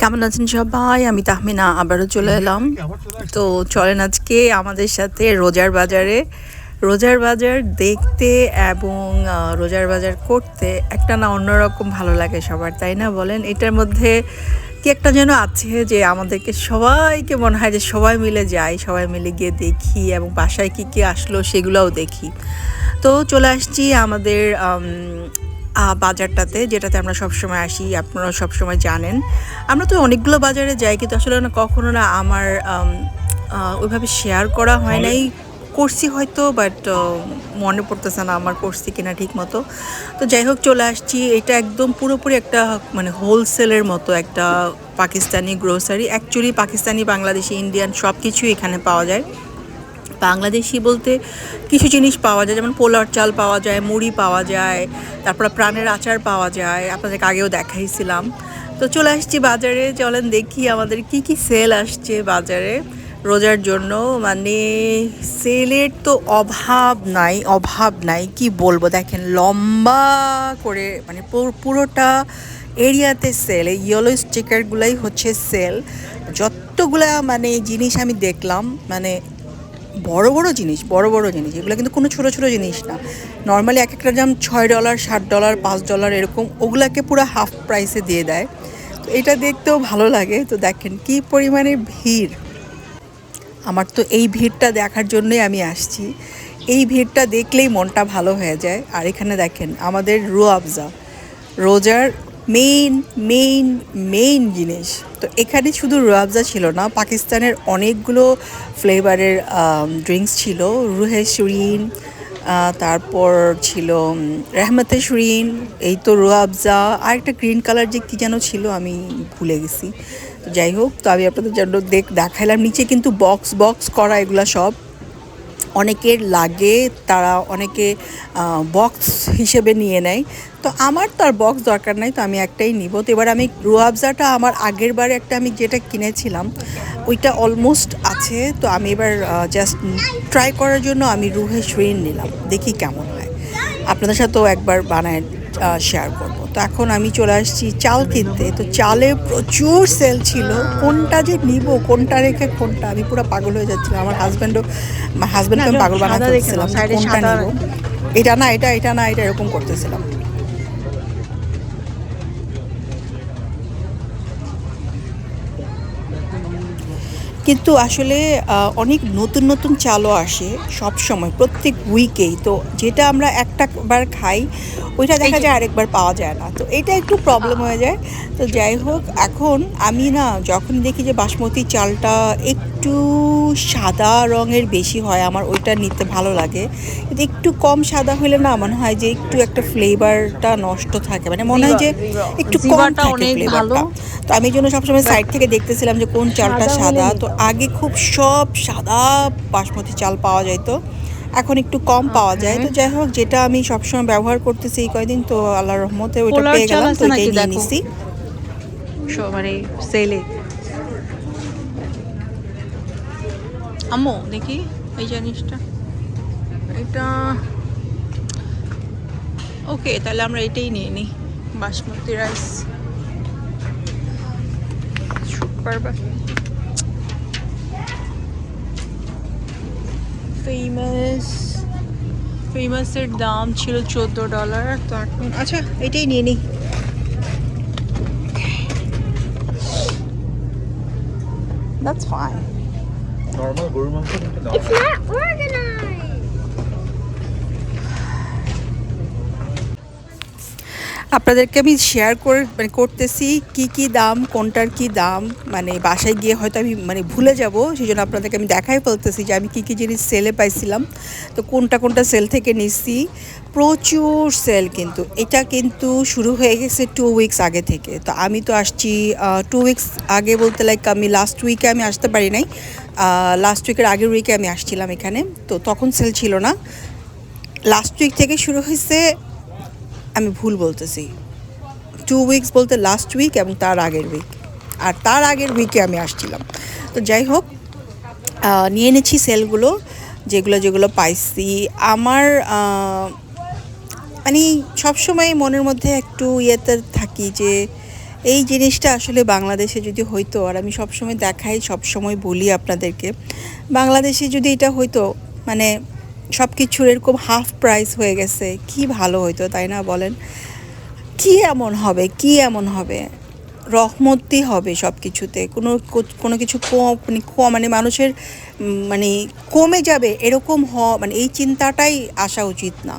কেমন আছেন সবাই? আমি তাহমিনা, আবারও চলে এলাম। তো চলেন আজকে আমাদের সাথে রোজার বাজারে। রোজার বাজার দেখতে এবং রোজার বাজার করতে একটা না অন্যরকম ভালো লাগে সবার, তাই না বলেন? এটার মধ্যে কি একটা যেন আছে যে আমাদেরকে সবাইকে মনে হয় যে সবাই মিলে যাই, সবাই মিলে গিয়ে দেখি এবং বাসায় কি কি আসলো সেগুলোও দেখি। তো চলে আসছি আমাদের বাজারটাতে যেটাতে আমরা সবসময় আসি আপনারা সবসময় জানেন। আমরা তো অনেকগুলো বাজারে যাই কিন্তু আসলে না কখনো না আমার ওইভাবে শেয়ার করা হয় নাই। করছি হয়তো বাট মনে পড়তেছে না আমার করছি কিনা ঠিক মতো তো যাই হোক চলে আসছি। এটা একদম পুরোপুরি একটা মানে হোলসেলের মতো একটা Pakistani grocery actually Pakistani Bangladeshi Indian সব কিছুই এখানে পাওয়া যায়। বাংলাদেশি বলতে কিছু জিনিস পাওয়া যায়, যেমন পোলার চাল পাওয়া যায়, মুড়ি পাওয়া যায়, তারপর প্রাণের আচার পাওয়া যায়, আপনাদেরকে আগেও দেখাইছিলাম। তো চলে আসছি বাজারে, চলেন দেখি আমাদের কি কি সেল আসছে বাজারে রোজার জন্য। মানে সেলের তো অভাব নাই অভাব নাই, কি বলব? দেখেন লম্বা করে মানে পুরো- পুরোটা এরিয়াতে সেল এই ইয়েলো স্টিকারগুলাই হচ্ছে সেল যতগুলা মানে জিনিস আমি দেখলাম মানে বড় বড় জিনিস, বড় বড় জিনিস, এগুলো কিন্তু কোনো ছোট ছোট জিনিস না। নর্মালি এক একটা দাম ছয় ডলার সাত ডলার পাঁচ ডলার এরকম, ওগুলাকে পুরো হাফ প্রাইসে দিয়ে দেয়। তো এটা দেখতেও ভালো লাগে। তো দেখেন কি পরিমাণে ভিড়। আমার তো এই ভিড়টা দেখার জন্যই আমি আসছি। এই ভিড়টা দেখলেই মনটা ভালো হয়ে যায়। আর এখানে দেখেন আমাদের রুয়াবজা, রোজার মেইন মেইন মেইন জিনিস। তো এখানে শুধু রুয়াবজা ছিল না, পাকিস্তানের অনেকগুলো ফ্লেভারের ড্রিঙ্কস ছিল। রুহে শরিন তারপর ছিল রেহমতে শরিন এই তো রুয়াবজা। আর একটা গ্রিন কালার যে কী যেন ছিল, আমি ভুলে গেছি। যাই হোক, তো আমি আপনাদের জন্য দেখ, দেখাইলাম। নিচে কিন্তু বক্স বক্স করা, এগুলো সব। অনেকের লাগে, তারা অনেকে বক্স হিসেবে নিয়ে নেয়। তো আমার তো আর বক্স দরকার নাই, তো আমি একটাই নিব। তো এবার আমি রুয়াবজাটা আমার আগের বারে একটা আমি যেটা কিনেছিলাম, ওইটা অলমোস্ট আছে। তো আমি এবার জাস্ট ট্রাই করার জন্য আমি রুহে শুয়ে নিলাম, দেখি কেমন হয়। আপনাদের সাথেও একবার বানায় শেয়ার করব। তো এখন আমি চলে আসছি চাল কিনতে। তো চালে প্রচুর সেল ছিল। কোনটা যে নিব কোনটা রেখে কোনটা? আমি পুরো পাগল হয়ে যাচ্ছিলাম। আমার হাজব্যান্ডও হাজব্যান্ডকে আমি পাগল বানাতে কোনটা নিব? এটা না এটা এটা না এটা এরকম করতেছিলাম। কিন্তু আসলে অনেক নতুন নতুন চালও আসে সব সময় প্রত্যেক উইকেই তো যেটা আমরা একটা বার খাই ওইটা দেখা যায় আরেকবার পাওয়া যায় না। তো এটা একটু প্রবলেম হয়ে যায়। তো যাই হোক এখন আমি না যখন দেখি যে বাসমতি চালটা একটু সাদা রঙের বেশি হয় আমার ওইটা নিতে ভালো লাগে। কিন্তু একটু কম সাদা হলে না মনে হয় যে একটু একটা ফ্লেভারটা নষ্ট থাকে। মানে মনে হয় যে একটু কম থাকে ফ্লেভারটা তো আমি জন্য সবসময় সাইড থেকে দেখতেছিলাম যে কোন চালটা সাদা। তো আগে খুব সব সাদা বাসমতি চাল পাওয়া যেত এখন একটু কম পাওয়া যায়। তো যাই হোক যেটা আমি সবসময় ব্যবহার করতেছি এই কয়দিন তো আল্লাহর রহমতে ওইটা পেয়ে গেলাম। তো এটাই নিয়ে নিছি। মানে সেলে আম্মু, দেখি এই জিনিসটা। এটা ওকে তাহলে আমরা এটাই নিয়ে নিই বাসমতি রাইস সুপার ফেমাস ফেমাসের দাম ছিল চোদ্দ ডলার তো এখন আচ্ছা এটাই নিয়ে নিই দ্যাটস ফাইন নর্মাল গরুর মাংস কিন্তু It's not organized. আপনাদেরকে আমি শেয়ার করে মানে করতেছি কি কি দাম কোনটার কি দাম মানে বাসায় গিয়ে হয়তো আমি মানে ভুলে যাব সেই জন্য আপনাদেরকে আমি দেখাই ফেলতেছি যে আমি কি কি জিনিস সেলে পাইছিলাম। তো কোনটা কোনটা সেল থেকে নিচ্ছি প্রচুর সেল কিন্তু। এটা কিন্তু শুরু হয়ে গেছে টু উইকস আগে থেকে। তো আমি তো আসছি টু উইকস আগে বলতে লাইক আমি লাস্ট উইকে আমি আসতে পারি নাই। লাস্ট উইকের আগের উইকে আমি আসছিলাম এখানে। তো তখন সেল ছিল না। লাস্ট উইক থেকে শুরু হয়েছে, আমি ভুল বলতেছি। টু উইকস বলতে লাস্ট উইক এবং তার আগের উইক আর তার আগের উইকে আমি আসছিলাম। তো যাই হোক নিয়ে এনেছি সেলগুলো যেগুলো যেগুলো পাইছি। আমার মানে সবসময় মনের মধ্যে একটু ইয়েতে থাকি যে, এই জিনিসটা আসলে বাংলাদেশে যদি হইতো, আর আমি সবসময় দেখাই, সবসময় বলি আপনাদেরকে, বাংলাদেশে যদি এটা হইতো মানে সব কিছুর এরকম হাফ প্রাইস হয়ে গেছে, কি ভালো হইতো, তাই না বলেন? কি এমন হবে, কি এমন হবে? রহমতি হবে সব কিছুতে কোনো কোনো কিছু কম মানে কম মানে মানুষের মানে কমে যাবে, এরকম হ মানে এই চিন্তাটাই আসা উচিত না।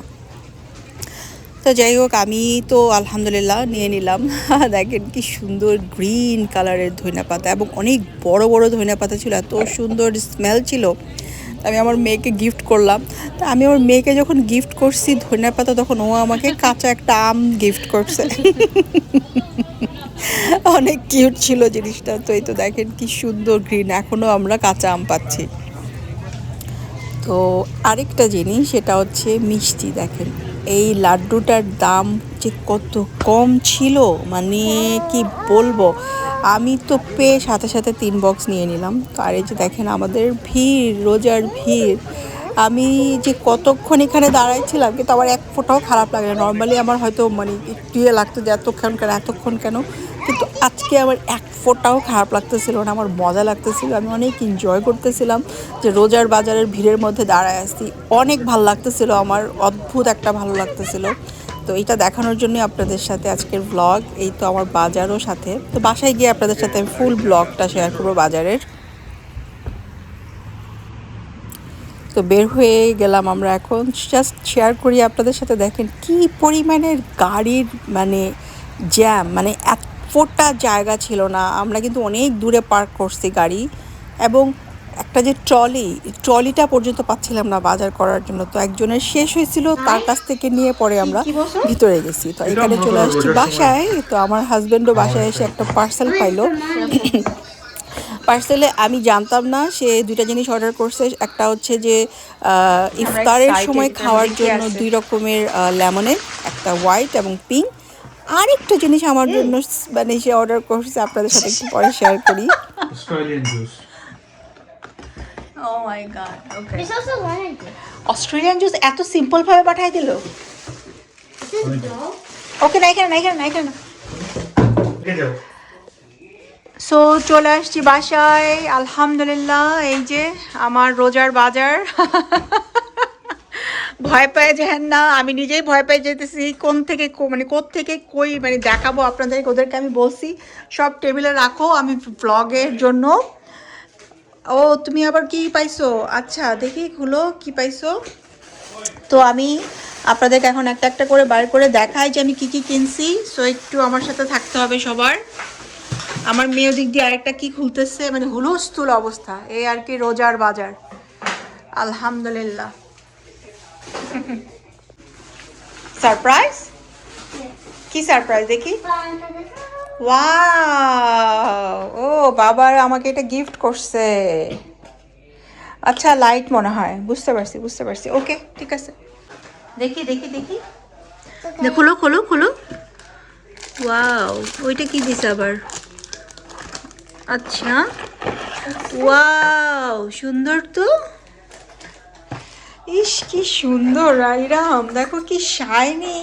তো যাই হোক, আমি তো আলহামদুলিল্লাহ নিয়ে নিলাম। দেখেন কি সুন্দর গ্রিন কালারের ধনিয়া পাতা এবং অনেক বড় বড় ধনিয়া পাতা ছিল, এত সুন্দর স্মেল ছিল। আমি আমার মেয়েকে গিফট করলাম। তা আমি আমার মেয়েকে যখন গিফট করছি ধনিয়া পাতা তখন ও আমাকে কাঁচা একটা আম গিফট করছে। অনেক কিউট ছিল জিনিসটা। তো এই তো দেখেন কি সুন্দর গ্রিন এখনও আমরা কাঁচা আম পাচ্ছি। তো আরেকটা জিনিস, সেটা হচ্ছে মিষ্টি, দেখেন। এই লাড্ডুটার দাম যে কত কম ছিল মানে কি বলব? আমি তো পেয়ে সাথে সাথে তিন বক্স নিয়ে নিলাম। তো আর এই যে দেখেন আমাদের ভিড়, রোজার ভিড়। আমি যে কতক্ষণ এখানে দাঁড়াইছিলাম, কিন্তু আমার এক ফোটাও খারাপ লাগে নর্মালি আমার হয়তো মানে একটু ইয়ে লাগতো যে এতক্ষণ কেন এতক্ষণ কেন? কিন্তু আজকে আমার এক ফোঁটাও খারাপ লাগতেছিল না, আমার মজা লাগতেছিল, আমি অনেক এনজয় করতেছিলাম যে রোজার বাজারের ভিড়ের মধ্যে দাঁড়ায় আসছি। অনেক ভালো লাগতেছিল, আমার অদ্ভুত একটা ভালো লাগতেছিল। তো এটা দেখানোর জন্য আপনাদের সাথে আজকের ব্লগ এই তো আমার বাজারও সাথে। তো বাসায় গিয়ে আপনাদের সাথে আমি ফুল ব্লগটা শেয়ার করব বাজারের। তো বের হয়ে গেলাম আমরা এখন। জাস্ট শেয়ার করি আপনাদের সাথে, দেখেন কি পরিমাণের গাড়ির মানে জ্যাম মানে এক ফোটা জায়গা ছিল না। আমরা কিন্তু অনেক দূরে পার্ক করছি গাড়ি এবং একটা যে ট্রলি ট্রলিটা পর্যন্ত পাচ্ছিলাম না বাজার করার জন্য। তো একজনের শেষ হয়েছিল তার কাছ থেকে নিয়ে পরে আমরা ভিতরে গেছি। তো এখানে চলে আসছি বাসায়। তো আমার হাজব্যান্ডও বাসায় এসে একটা পার্সেল পাইলো। পার্সেলে আমি জানতাম না সে দুইটা জিনিস অর্ডার করছে। একটা হচ্ছে যে ইফতারের সময় খাওয়ার জন্য দুই রকমের লেমনের একটা হোয়াইট এবং পিঙ্ক আরেকটা জিনিস আমার জন্য মানে সে অর্ডার করছে আপনাদের সাথে একটু পরে শেয়ার করি. Oh. অস্ট্রেলিয়ান জুস এত সিম্পল ভাবে পাঠাই দিল. ওকে না এখানে না এখানে না এখানে না সো চলে আসছি বাসায় আলহামদুলিল্লাহ এই যে আমার রোজার বাজার ভয় পায় যে যান না, আমি নিজেই ভয় পেয়ে যেতেছি। কোন থেকে মানে থেকে কই মানে দেখাবো আপনাদের ওদেরকে আমি বলছি। সব টেবিলে রাখো, আমি ব্লগের জন্য। ও, তুমি আবার কি পাইছো? আচ্ছা দেখি, খুলো, কি পাইছো? তো আমি আপনাদেরকে এখন একটা একটা করে বার করে দেখাই যে আমি কি কি কিনছি। সো, একটু আমার সাথে থাকতে হবে সবার। আমার মেয়ে দিক দিয়ে আরেকটা কি খুলতেছে মানে হুলস্থুল অবস্থা। এই আর কি রোজার বাজার। আলহামদুলিল্লাহ। সারপ্রাইজ কি সারপ্রাইজ দেখি? ওয়াও ও বাবার আমাকে এটা গিফট করছে। আচ্ছা লাইট মনে হয়। বুঝতে পারছি বুঝতে পারছি। ওকে ঠিক আছে। দেখি দেখি দেখি। খুলো খুলো খুলো। ওয়াও ওইটা কি দিছে আবার? আচ্ছা। ওয়াও সুন্দর তো। ইস কি সুন্দর রাইরাম দেখো কি শাইনি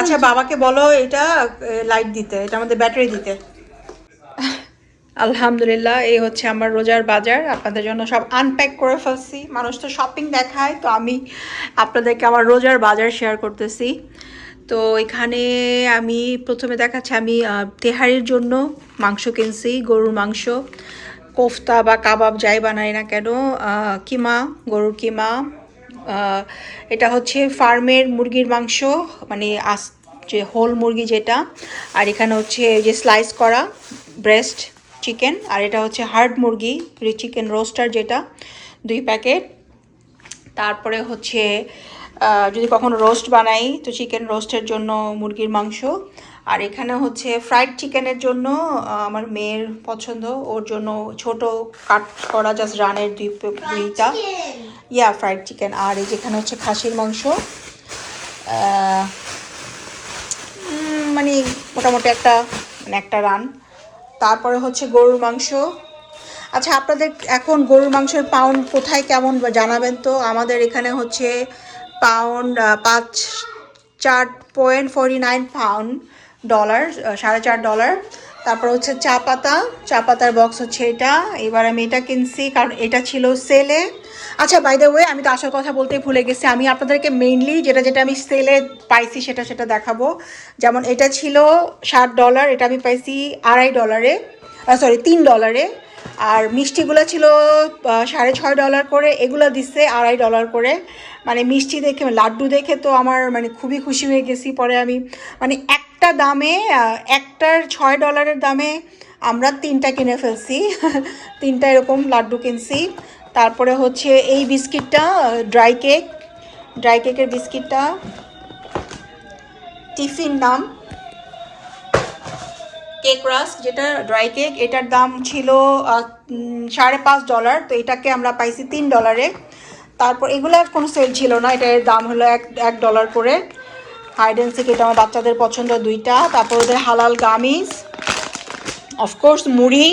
আচ্ছা বাবাকে বলো এটা লাইট দিতে এটা আমাদের ব্যাটারি দিতে। আলহামদুলিল্লাহ এই হচ্ছে আমার রোজার বাজার। আপনাদের জন্য সব আনপ্যাক করে ফেলছি। মানুষ তো শপিং দেখায় তো আমি আপনাদেরকে আমার রোজার বাজার শেয়ার করতেছি। তো এখানে আমি প্রথমে দেখাচ্ছি, আমি তেহারির জন্য মাংস কিনছি, গরুর মাংস। কোফতা বা কাবাব যাই বানাই না কেন কিমা, গরুর কিমা এটা হচ্ছে ফার্মের মুরগির মাংস মানে আস, যে হোল মুরগি যেটা। আর এখানে হচ্ছে যে স্লাইস করা ব্রেস্ট চিকেন, আর এটা হচ্ছে হার্ড মুরগি চিকেন রোস্টার যেটা, দুই প্যাকেট। তারপরে হচ্ছে যদি কখনো রোস্ট বানাই তো চিকেন রোস্টের জন্য মুরগির মাংস। আর এখানে হচ্ছে ফ্রাইড চিকেনের জন্য আমার মেয়ের পছন্দ। ওর জন্য ছোট কাট করা জাস্ট রানের দুই দুইটা। ইয়া ফ্রাইড চিকেন আর এই যেখানে হচ্ছে খাসির মাংস মানে মোটামুটি একটা মানে একটা রান তারপরে হচ্ছে গরুর মাংস। আচ্ছা আপনাদের এখন গরুর মাংসের পাউন্ড কোথায় কেমন জানাবেন তো? আমাদের এখানে হচ্ছে পাউন্ড পাঁচ, চার point forty nine pound dollar সাড়ে চার ডলার তারপর হচ্ছে চা পাতা। চা পাতার বক্স হচ্ছে এটা। এবার আমি এটা কিনছি, কারণ এটা ছিল সেলে আচ্ছা বাই দ্য ওয়ে আমি তো আসল কথা বলতে ভুলে গেছি। আমি আপনাদেরকে মেইনলি যেটা যেটা আমি সেলে পাইছি, সেটা সেটা দেখাবো। যেমন এটা ছিল ষাট ডলার এটা আমি পাইছি আড়াই ডলারে সরি তিন ডলারে আর মিষ্টিগুলো ছিল সাড়ে ছয় ডলার করে, এগুলো দিচ্ছে আড়াই ডলার করে। মানে মিষ্টি দেখে লাড্ডু দেখে তো আমার মানে খুবই খুশি হয়ে গেছি পরে আমি। মানে একটা দামে একটার ছয় ডলারের দামে আমরা তিনটা কিনে ফেলছি। তিনটা এরকম লাড্ডু কিনছি। তারপরে হচ্ছে এই বিস্কিটটা ড্রাই কেক ড্রাই কেকের বিস্কিটটা। টিফিন নাম। কেক রাস্ক যেটা ড্রাই কেক এটার দাম ছিল সাড়ে পাঁচ ডলার তো এটাকে আমরা পাইছি তিন ডলারে তারপর এগুলো আর কোনো সেল ছিল না, এটার দাম হলো এক এক ডলার করে। হাইড অ্যান্ড সিক এটা আমার বাচ্চাদের পছন্দ দুইটা। তারপর ওদের হালাল গামিজ অফকোর্স মুড়ি।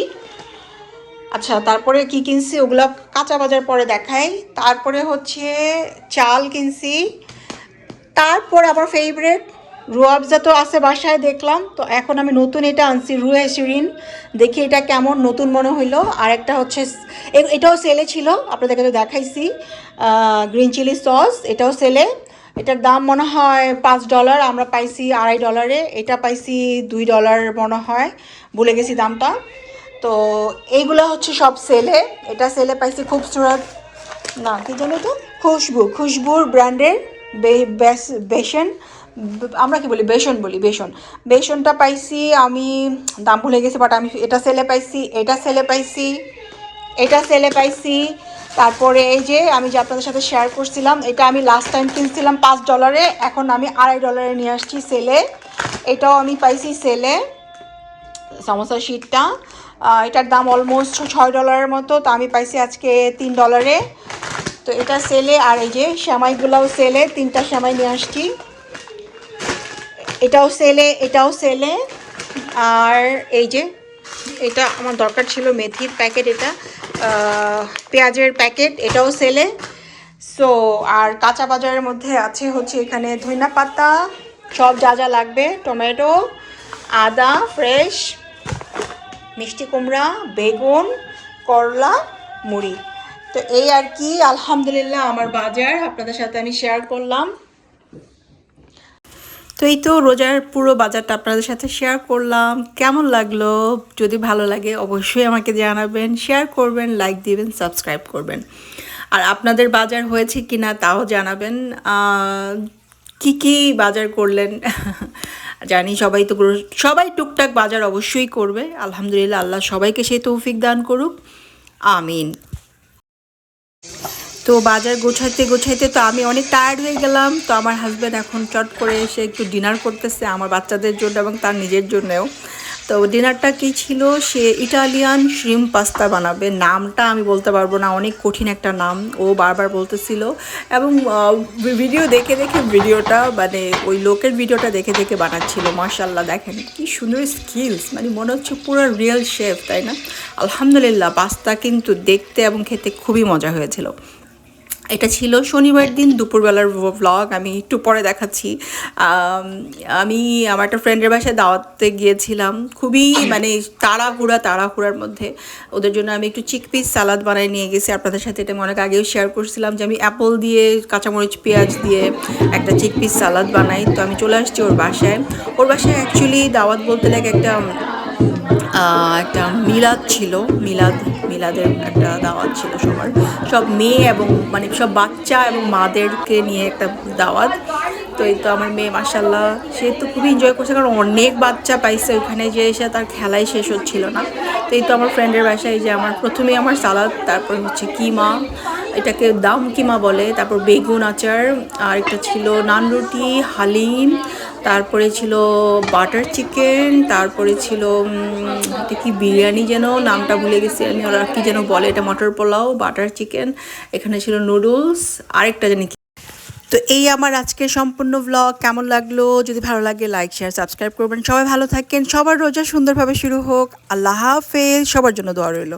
আচ্ছা তারপরে কি কিনছি, ওগুলো কাঁচা বাজার পরে দেখাই। তারপরে হচ্ছে চাল কিনছি। তারপর আমার ফেভারেট রুয়াবজা তো আছে বাসায় দেখলাম, তো এখন আমি নতুন এটা আনছি রুয়ে শিরিন। দেখি এটা কেমন নতুন মনে হইল। আর একটা হচ্ছে এটাও সেলে ছিল আপনাদেরকে তো দেখাইছি। গ্রিন চিলি সস, এটাও সেলে। এটার দাম মনে হয় পাঁচ ডলার, আমরা পাইছি আড়াই ডলারে। এটা পাইছি দুই ডলার মনে হয়, ভুলে গেছি দামটা। তো এইগুলো হচ্ছে সব সেলে। এটা সেলে পাইছি খুব খুবসুরত না, কি জানো তো খুশবু, খুশবুর ব্র্যান্ডের বেসন। আমরা কি বলি? বেসন বলি বেসন। বেসনটা পাইছি আমি দাম ভুলে গেছি বাট আমি এটা সেলে পাইছি এটা সেলে পাইছি এটা সেলে পাইছি। তারপরে এই যে আমি যে আপনাদের সাথে শেয়ার করছিলাম এটা আমি লাস্ট টাইম কিনছিলাম পাঁচ ডলারে এখন আমি আড়াই ডলারে নিয়ে আসছি সেলে এটাও আমি পাইছি সেলে সমোসা শিটটা আহ, এটার দাম অলমোস্ট ছয় ডলারের মতো তো আমি পাইছি আজকে তিন ডলারে তো এটা সেলে আর এই যে সেমাইগুলোও সেলে তিনটা শ্যামাই নিয়ে আসছি। এটাও সেলে এটাও সেলে আর এই যে, এটা আমার দরকার ছিল মেথির প্যাকেট এটা। পেঁয়াজের প্যাকেট এটাও সেলে সো আর কাঁচা বাজারের মধ্যে আছে হচ্ছে এখানে ধনিয়া পাতা। সব যা যা লাগবে, টমেটো, আদা ফ্রেশ মিষ্টি কুমড়া, বেগুন, করলা, মুড়ি। তো এই আর কি, আলহামদুলিল্লাহ আমার বাজার। আপনাদের সাথে আমি শেয়ার করলাম। তো এই তো রোজার পুরো বাজারটা আপনাদের সাথে শেয়ার করলাম। কেমন লাগল? যদি ভালো লাগে অবশ্যই আমাকে জানাবেন শেয়ার করবেন লাইক দিবেন সাবস্ক্রাইব করবেন। আর আপনাদের বাজার হয়েছে কি না তাও জানাবেন। কি কি বাজার করলেন? জানি সবাই তো সবাই টুকটাক বাজার অবশ্যই করবে। আলহামদুলিল্লাহ, আল্লাহ সবাইকে সেই তৌফিক দান করুক। আমিন। তো বাজার গোছাইতে গোছাইতে তো আমি অনেক টায়ার্ড হয়ে গেলাম। তো আমার হাজব্যান্ড এখন চট করে এসে একটু ডিনার করতেছে আমার বাচ্চাদের জন্য এবং তার নিজের জন্যও। তো ডিনারটা কি ছিল? সে ইটালিয়ান শ্রিম পাস্তা বানাবে। নামটা আমি বলতে পারব না, অনেক কঠিন একটা নাম। ও বারবার বলতেছিল এবং ভিডিও দেখে দেখে ভিডিওটা মানে ওই লোকের ভিডিওটা দেখে দেখে বানাচ্ছিল। মার্শাল্লাহ দেখেন কি সুন্দর স্কিলস মানে মনে হচ্ছে পুরো রিয়েল শেফ তাই না? আলহামদুলিল্লাহ পাস্তা কিন্তু দেখতে এবং খেতে খুবই মজা হয়েছিল। এটা ছিল শনিবার দিন দুপুরবেলার ভ্লগ আমি একটু পরে দেখাচ্ছি। আমি আমার একটা ফ্রেন্ডের বাসায় দাওয়াতে গিয়েছিলাম, খুবই মানে তাড়াহুড়া, তাড়াহুড়ার মধ্যে। ওদের জন্য আমি একটু চিকপিস সালাদ বানাই নিয়ে গেছি, আপনাদের সাথে এটা আমি অনেক আগেও শেয়ার করছিলাম যে আমি অ্যাপল দিয়ে, কাঁচামরিচ, পেঁয়াজ দিয়ে একটা চিকপিস সালাদ বানাই। তো আমি চলে আসছি ওর বাসায়। ওর বাসায় অ্যাকচুয়ালি দাওয়াত বলতে লাগে একটা একটা মিলাদ ছিল, মিলাদ, মিলাদের একটা দাওয়াত ছিল সবার। সব মেয়ে এবং মানে সব বাচ্চা এবং মাদেরকে নিয়ে একটা দাওয়াত। তো এই তো আমার মেয়ে মাসাল্লাহ সে তো খুবই এনজয় করছে কারণ অনেক বাচ্চা পাইছে ওখানে যে এসে তার খেলাই শেষ হচ্ছিল না। তো এই তো আমার ফ্রেন্ডের বাসায় যে আমার প্রথমে আমার সালাদ, তারপর হচ্ছে কিমা, এটাকে দাম কিমা বলে, তারপর বেগুন আচার, আর একটা ছিল নান রুটি, হালিম তারপরে ছিল বাটার চিকেন, তারপরে ছিল কি বিরিয়ানি যেন? নামটা ভুলে গেছি আমি, ওরা কি যেন বলে এটা, মটর পোলাও, বাটার চিকেন, এখানে ছিল নুডলস, আরেকটা জানি তো এই আমার আজকের সম্পূর্ণ ব্লগ কেমন লাগল? যদি ভালো লাগে লাইক শেয়ার সাবস্ক্রাইব করবেন। সবাই ভালো থাকেন, সবার রোজা সুন্দরভাবে শুরু হোক। আল্লাহ হাফেজ, সবার জন্য দোয়া রইল।